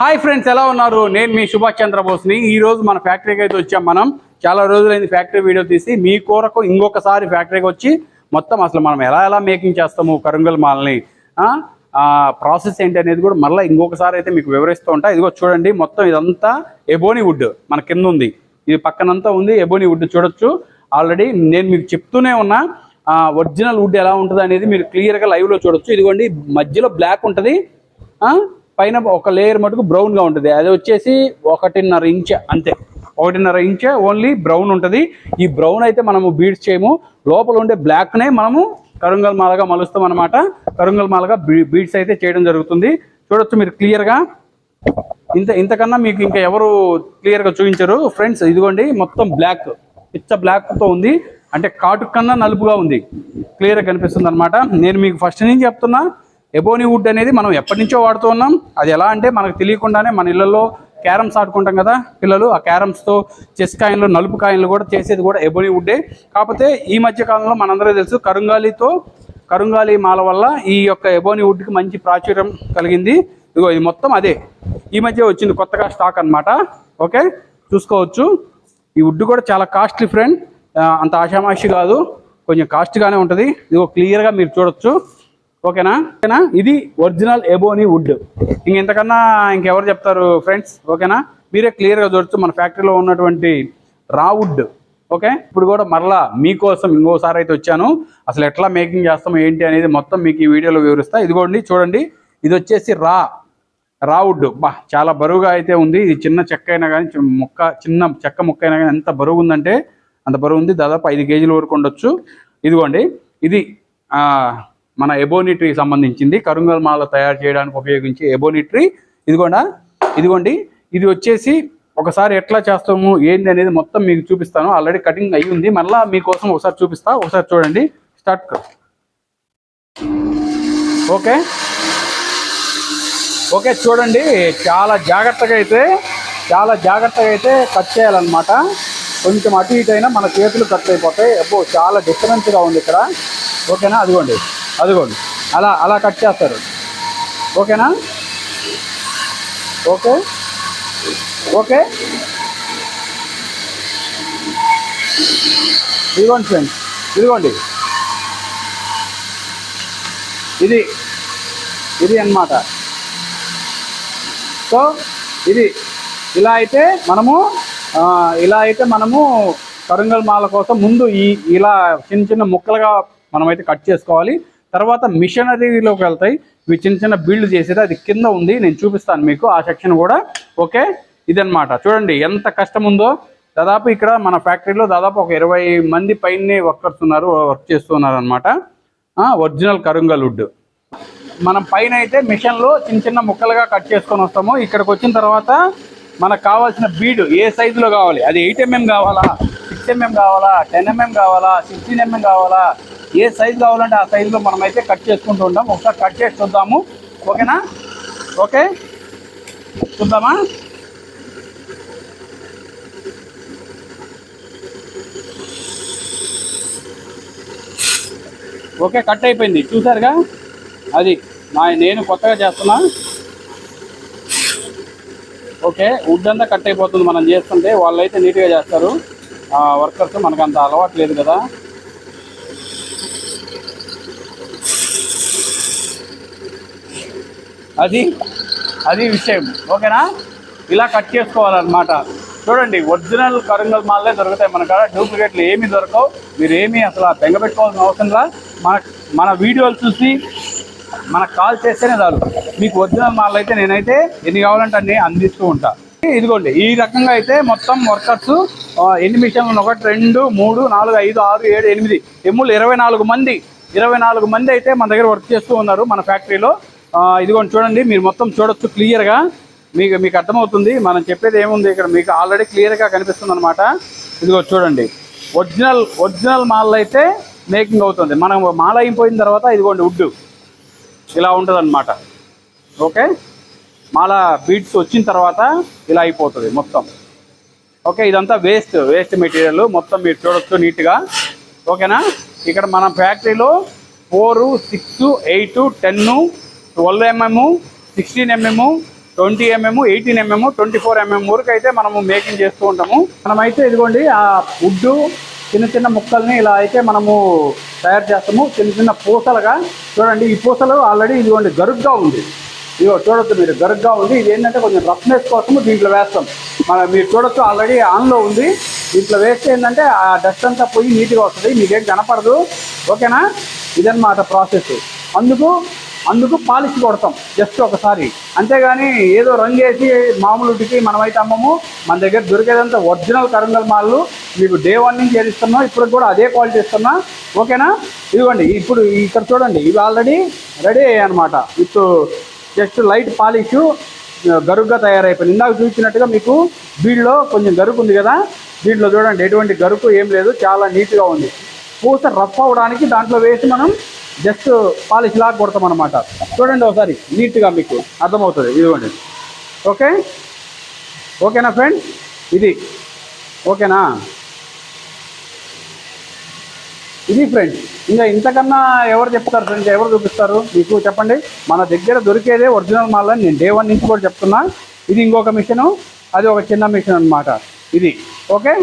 Hi friends ఎలా ఉన్నారు? నేను మీ సుభాష్ చంద్రబోస్ని. ఈరోజు మన ఫ్యాక్టరీకి అయితే వచ్చాం మనం. చాలా రోజులైంది ఫ్యాక్టరీ వీడియో తీసి. మీ కూరకు ఇంకొకసారి ఫ్యాక్టరీకి వచ్చి మొత్తం అసలు మనం ఎలా ఎలా మేకింగ్ చేస్తాము కరుంగల్ మాల్ని ప్రాసెస్ ఏంటి అనేది కూడా మళ్ళీ ఇంకొకసారి అయితే మీకు వివరిస్తూ ఉంటా. ఇదిగో చూడండి మొత్తం ఇదంతా ఎబోని వుడ్ మన కింద ఉంది. ఇది పక్కనంతా ఉంది ఎబోని వుడ్ చూడొచ్చు. ఆల్రెడీ నేను మీకు చెప్తూనే ఉన్నా ఒరిజినల్ వుడ్ ఎలా ఉంటుంది అనేది మీరు క్లియర్గా లైవ్లో చూడొచ్చు. ఇదిగోండి మధ్యలో బ్లాక్ ఉంటుంది. పైన ఒక లేయర్ మటుకు బ్రౌన్గా ఉంటుంది. అది వచ్చేసి ఒకటిన్నర ఇంచ్ అంతే. ఒకటిన్నర ఇంచ్ ఓన్లీ బ్రౌన్ ఉంటుంది. ఈ బ్రౌన్ అయితే మనము బీడ్స్ చేయము. లోపల ఉండే బ్లాక్ నే మనము కరుంగల్ మాలగా మలుస్తాం అనమాట కరుంగల్ మాలగా బీడ్స్ అయితే చేయడం జరుగుతుంది. చూడొచ్చు మీరు క్లియర్గా. ఇంత ఇంతకన్నా మీకు ఇంకా ఎవరు క్లియర్గా చూపించరు. ఫ్రెండ్స్ ఇదిగోండి మొత్తం బ్లాక్ పిచ్చ బ్లాక్తో ఉంది. అంటే కాటు కన్నా నలుపుగా ఉంది. క్లియర్గా కనిపిస్తుంది అనమాట నేను మీకు ఫస్ట్ నుంచి చెప్తున్నా. ఎబోనీ వుడ్ అనేది మనం ఎప్పటి నుంచో వాడుతూ ఉన్నాం. అది ఎలా అంటే మనకు తెలియకుండానే మన ఇళ్ళలో క్యారమ్స్ ఆడుకుంటాం కదా పిల్లలు ఆ క్యారమ్స్తో చెస్ కాయిన్లు నలుపు కాయిన్లు కూడా చేసేది కూడా ఎబోనీ వుడ్డే. కాకపోతే ఈ మధ్య కాలంలో మనందరూ తెలుసు కరుంగాలితో కరుంగాలి మాల వల్ల ఈ యొక్క ఎబోనీ వుడ్కి మంచి ప్రాచుర్యం కలిగింది. ఇదిగో ఇది మొత్తం అదే. ఈ మధ్య వచ్చింది కొత్తగా స్టాక్ అన్నమాట. ఓకే? చూసుకోవచ్చు. ఈ వుడ్ కూడా చాలా కాస్ట్లీ ఫ్రెండ్ అంత ఆషామాషి కాదు. కొంచెం కాస్ట్గానే ఉంటుంది. ఇదిగో క్లియర్గా మీరు చూడొచ్చు. ఓకేనా? ఓకేనా? ఇది ఒరిజినల్ ఎబోని వుడ్. ఇంక ఇంతకన్నా ఇంకెవరు చెప్తారు ఫ్రెండ్స్? ఓకేనా? మీరే క్లియర్గా చూడొచ్చు మన ఫ్యాక్టరీలో ఉన్నటువంటి రా వుడ్. ఓకే? ఇప్పుడు కూడా మరలా మీకోసం ఇంకోసారి అయితే వచ్చాను. అసలు ఎట్లా మేకింగ్ చేస్తాము ఏంటి అనేది మొత్తం మీకు ఈ వీడియోలో వివరిస్తా. ఇదిగోండి చూడండి. ఇది వచ్చేసి రా. రావుడ్ బా చాలా బరువుగా అయితే ఉంది. ఇది చిన్న చెక్క అయినా కానీ చి- ముక్క చిన్న చెక్క ముక్క అయినా కానీ ఎంత బరువు ఉందంటే అంత బరువు ఉంది. దాదాపు ఐదు కేజీల వరకు ఉండొచ్చు. ఇదిగోండి. ఇది మన ఎబోనీ ట్రీ సంబంధించింది. కరుంగల్ మాల తయారు చేయడానికి ఉపయోగించే ఎబోనిట్రీ ట్రీ ఇదిగోండా ఇదిగోండి. ఇది వచ్చేసి ఒకసారి ఎట్లా చేస్తాము ఏంది అనేది మొత్తం మీకు చూపిస్తాను. ఆల్రెడీ కటింగ్ అయ్యి ఉంది. మళ్ళీ మీకోసం ఒకసారి చూపిస్తా. ఒకసారి చూడండి. Start okay? ఓకే చూడండి. చాలా జాగ్రత్తగా అయితే చాలా జాగ్రత్తగా అయితే కట్ చేయాలన్నమాట. కొంచెం అటు ఇటు అయినా మన చేతులు కట్ అయిపోతాయి. అబ్బో చాలా డిఫరెన్స్గా ఉంది ఇక్కడ. ఓకేనా? అదిగోండి. అదిగోండి. అలా అలా కట్ చేస్తారు. ఓకేనా? ఓకే? ఓకే? ఇదిగోండి ఫ్రెండ్స్ ఇదిగోండి. ఇది ఇది అన్నమాట. సో ఇది ఇలా అయితే మనము ఇలా అయితే మనము కరుంగల్ మాల కోసం ముందు ఈ ఇలా చిన్న చిన్న ముక్కలుగా మనమైతే కట్ చేసుకోవాలి. తర్వాత మిషనరీలోకి వెళ్తాయి. ఇవి చిన్న చిన్న బిల్డ్ చేసేది. అది కింద ఉంది. నేను చూపిస్తాను మీకు. ఆ సెక్షన్ కూడా. ఓకే? ఇదన్నమాట. చూడండి ఎంత కష్టం ఉందో దాదాపు ఇక్కడ మన ఫ్యాక్టరీలో దాదాపు ఒక ఇరవై మంది పైనే వర్కర్స్ ఉన్నారు వర్క్ చేస్తున్నారు అనమాట ఒరిజినల్ కరుంగల్ వుడ్ మనం పైన అయితే మిషన్లో చిన్న చిన్న ముక్కలుగా కట్ చేసుకొని వస్తాము. ఇక్కడికి వచ్చిన తర్వాత మనకు కావాల్సిన బీడ్ ఏ సైజులో కావాలి? అది ఎయిట్ ఎంఎం కావాలా? సిక్స్ ఎంఎం కావాలా టెన్ ఎంఎం కావాలా సిక్స్టీన్ ఎంఎం కావాలా ఏ సైజు కావాలంటే ఆ సైజులో మనం అయితే కట్ చేసుకుంటూ ఉంటాం. ఒకసారి కట్ చేసి చూద్దాము. ఓకేనా? ఓకే? చూద్దామా? ఓకే కట్ అయిపోయింది. చూసారుగా? అది నా నేను కొత్తగా చేస్తున్నా. ఓకే వుడ్ అంతా కట్ అయిపోతుంది. మనం చేస్తుంటే వాళ్ళైతే నీట్గా చేస్తారు. వర్కర్స్ మనకు అంత అలవాటు లేదు కదా. అది అది విషయం. ఓకేనా? ఇలా కట్ చేసుకోవాలన్నమాట. చూడండి ఒరిజినల్ కరుంగల్ మాలే దొరుకుతాయి. మన కాడ డూప్లికేట్లు ఏమీ దొరకవు. మీరు ఏమీ అసలు బెంగ పెట్టుకోవాల్సిన అవసరం లా. మన మన వీడియోలు చూసి మనకు కాల్ చేస్తేనే చాలు. మీకు ఒరిజినల్ మాల్ అయితే నేనైతే ఎన్ని కావాలంటే అన్ని అందిస్తూ ఉంటాను ఇదిగోండి ఈ రకంగా అయితే మొత్తం వర్కర్స్ ఎన్ని మిషన్లు ఒకటి రెండు మూడు నాలుగు ఐదు ఆరు ఏడు ఎనిమిది. ఎమ్ములు ఇరవై నాలుగు మంది ఇరవై నాలుగు మంది అయితే మన దగ్గర వర్క్ చేస్తూ ఉన్నారు మన ఫ్యాక్టరీలో ఇదిగోండి చూడండి మీరు మొత్తం చూడొచ్చు క్లియర్గా మీకు మీకు అర్థమవుతుంది. మనం చెప్పేది ఏముంది ఇక్కడ? మీకు ఆల్రెడీ క్లియర్గా కనిపిస్తుంది అనమాట ఇదిగో చూడండి ఒరిజినల్ ఒరిజినల్ మాల్ అయితే మేకింగ్ అవుతుంది. మనం మాల అయిపోయిన తర్వాత ఇదిగోండి వుడ్ ఇలా ఉంటుంది ఓకే? మాల బీడ్స్ వచ్చిన తర్వాత ఇలా అయిపోతుంది మొత్తం. ఓకే ఇదంతా వేస్ట్ వేస్ట్ మెటీరియల్ మొత్తం మీరు చూడొచ్చు నీట్గా. ఓకేనా? ఇక్కడ మన ఫ్యాక్టరీలో four six eight ten twelve mm sixteen mm twenty mm eighteen mm twenty four mm వరకు అయితే మనము మేకింగ్ చేస్తూ ఉంటాము. మనమైతే ఇదిగోండి ఆ వుడ్ చిన్న చిన్న ముక్కల్ని ఇలా అయితే మనము తయారు చేస్తాము. చిన్న చిన్న పూసలుగా. చూడండి ఈ పూసలు ఆల్రెడీ ఇదిగోండి గరుగ్గా ఉంది. ఇదిగో చూడొచ్చు మీరు గరుగ్గా ఉంది. ఇది ఏంటంటే కొంచెం రఫ్నెస్ కోసము దీంట్లో వేస్తాం. మన మీరు చూడొచ్చు ఆల్రెడీ ఆన్లో ఉంది. దీంట్లో వేస్తే ఏంటంటే ఆ డస్ట్ అంతా పోయి నీట్గా వస్తుంది. మీకేం కనపడదు. ఓకేనా? ఇదన్నమాట ప్రాసెస్ అందుకు అందుకు పాలిష్ కొడతాం జస్ట్ ఒకసారి. అంతేగాని ఏదో రంగు వేసి మామూలుకి మనమైతే అమ్మము. మన దగ్గర దొరికేదంతా ఒరిజినల్ కరంగల్ మాల్లు. మీకు డే వన్ నుంచి ఏది ఇస్తున్నా ఇప్పుడు కూడా అదే క్వాలిటీ ఇస్తున్నా. ఓకేనా? ఇదిగోండి ఇప్పుడు ఇక్కడ చూడండి ఇవి ఆల్రెడీ రెడీ అయ్యాయి అనమాట విత్ జస్ట్ లైట్ పాలిష్ గరుగ్గా తయారైపోయింది. ఇందాక చూసినట్టుగా మీకు వీళ్ళలో కొంచెం గరుకు ఉంది కదా? దీంట్లో చూడండి ఎటువంటి గరుకు ఏం లేదు చాలా నీట్గా ఉంది. పూస రఫ్ అవడానికి దాంట్లో వేసి మనం జస్ట్ పాలిష్ లాగా కొడతాం అనమాట చూడండి ఒకసారి నీట్గా మీకు అర్థమవుతుంది. ఇదిగోండి. ఓకే? ఓకేనా ఫ్రెండ్ ఇది. ఓకేనా? ఇది ఫ్రెండ్స్ ఇంకా ఇంతకన్నా ఎవరు చెప్తారు ఫ్రెండ్స్ ఎవరు చూపిస్తారు? మీకు చెప్పండి. మన దగ్గర దొరికేదే ఒరిజినల్ మాల్ అని నేను డే వన్ నుంచి కూడా చెప్తున్నా. ఇది ఇంకొక మిషను అది ఒక చిన్న మిషన్ అన్నమాట. ఇది. ఓకే?